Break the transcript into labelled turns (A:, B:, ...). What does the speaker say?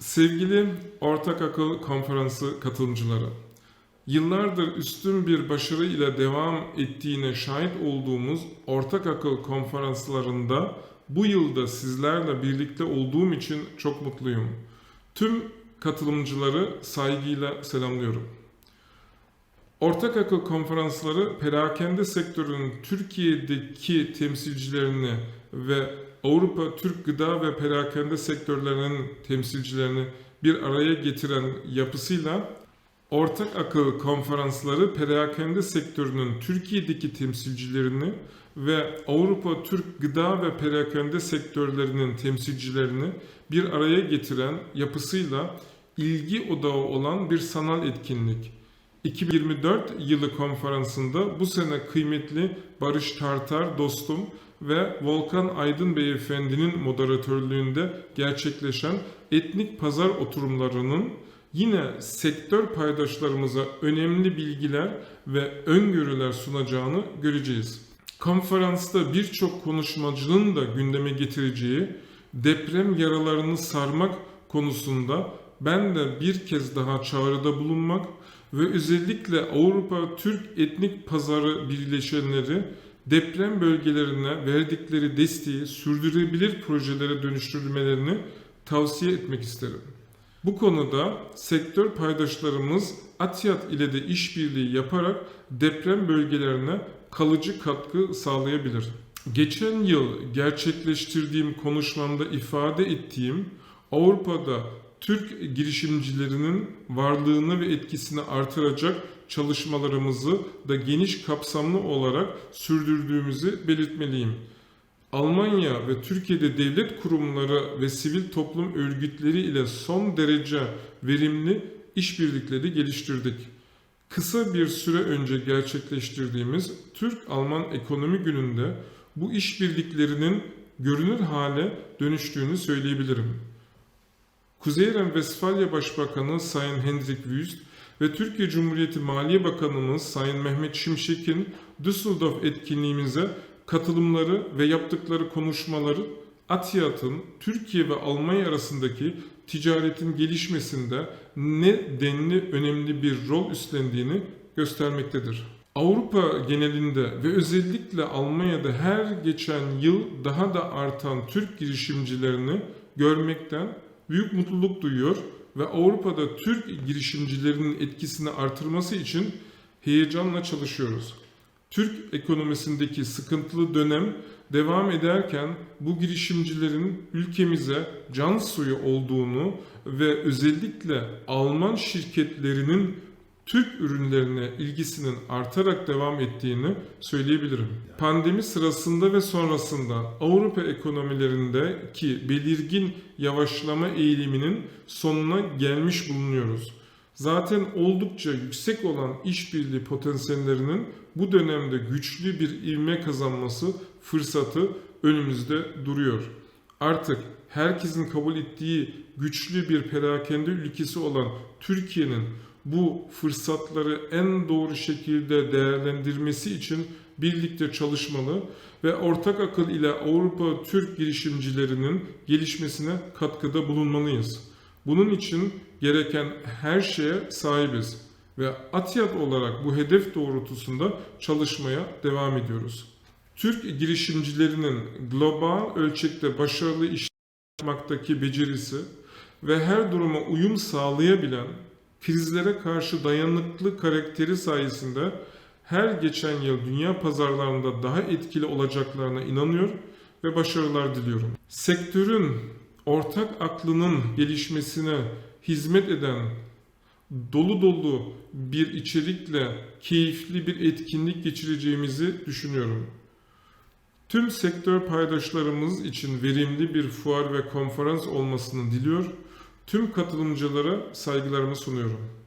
A: Sevgili Ortak Akıl Konferansı katılımcıları, yıllardır üstün bir başarı ile devam ettiğine şahit olduğumuz Ortak Akıl konferanslarında bu yılda sizlerle birlikte olduğum için çok mutluyum. Tüm katılımcıları saygıyla selamlıyorum. Ortak Akıl konferansları perakende sektörünün Türkiye'deki temsilcilerini ve Avrupa Türk gıda ve perakende sektörlerinin temsilcilerini bir araya getiren yapısıyla Ortak Akıl konferansları perakende sektörünün Türkiye'deki temsilcilerini ve Avrupa Türk gıda ve perakende sektörlerinin temsilcilerini bir araya getiren yapısıyla ilgi odağı olan bir sanal etkinlik. 2024 yılı konferansında bu sene kıymetli Barış Tartar dostum ve Volkan Aydın Beyefendi'nin moderatörlüğünde gerçekleşen etnik pazar oturumlarının yine sektör paydaşlarımıza önemli bilgiler ve öngörüler sunacağını göreceğiz. Konferansta birçok konuşmacının da gündeme getireceği deprem yaralarını sarmak konusunda ben de bir kez daha çağrıda bulunmak ve özellikle Avrupa Türk Etnik Pazarı birleşenleri deprem bölgelerine verdikleri desteği sürdürülebilir projelere dönüştürmelerini tavsiye etmek isterim. Bu konuda sektör paydaşlarımız ATİAD ile de işbirliği yaparak deprem bölgelerine kalıcı katkı sağlayabilir. Geçen yıl gerçekleştirdiğim konuşmamda ifade ettiğim Avrupa'da Türk girişimcilerinin varlığını ve etkisini artıracak çalışmalarımızı da geniş kapsamlı olarak sürdürdüğümüzü belirtmeliyim. Almanya ve Türkiye'de devlet kurumları ve sivil toplum örgütleri ile son derece verimli işbirlikleri geliştirdik. Kısa bir süre önce gerçekleştirdiğimiz Türk-Alman Ekonomi Günü'nde bu işbirliklerinin görünür hale dönüştüğünü söyleyebilirim. Kuzey Ren-Vesfalya Başbakanı Sayın Hendrik Wüst ve Türkiye Cumhuriyeti Maliye Bakanımız Sayın Mehmet Şimşek'in Düsseldorf etkinliğimize katılımları ve yaptıkları konuşmaları ATİAD'ın Türkiye ve Almanya arasındaki ticaretin gelişmesinde ne denli önemli bir rol üstlendiğini göstermektedir. Avrupa genelinde ve özellikle Almanya'da her geçen yıl daha da artan Türk girişimcilerini görmekten büyük mutluluk duyuyor ve Avrupa'da Türk girişimcilerinin etkisini artırması için heyecanla çalışıyoruz. Türk ekonomisindeki sıkıntılı dönem devam ederken bu girişimcilerin ülkemize can suyu olduğunu ve özellikle Alman şirketlerinin Türk ürünlerine ilgisinin artarak devam ettiğini söyleyebilirim. Pandemi sırasında ve sonrasında Avrupa ekonomilerindeki belirgin yavaşlama eğiliminin sonuna gelmiş bulunuyoruz. Zaten oldukça yüksek olan işbirliği potansiyellerinin bu dönemde güçlü bir ivme kazanması fırsatı önümüzde duruyor. Artık herkesin kabul ettiği güçlü bir perakende ülkesi olan Türkiye'nin bu fırsatları en doğru şekilde değerlendirmesi için birlikte çalışmalı ve ortak akıl ile Avrupa Türk girişimcilerinin gelişmesine katkıda bulunmalıyız. Bunun için gereken her şeye sahibiz ve ATİAD olarak bu hedef doğrultusunda çalışmaya devam ediyoruz. Türk girişimcilerinin global ölçekte başarılı iş yapmaktaki becerisi ve her duruma uyum sağlayabilen krizlere karşı dayanıklı karakteri sayesinde her geçen yıl dünya pazarlarında daha etkili olacaklarına inanıyor ve başarılar diliyorum. Sektörün ortak aklının gelişmesine hizmet eden dolu dolu bir içerikle keyifli bir etkinlik geçireceğimizi düşünüyorum. Tüm sektör paydaşlarımız için verimli bir fuar ve konferans olmasını diliyor. Tüm katılımcılara saygılarımı sunuyorum.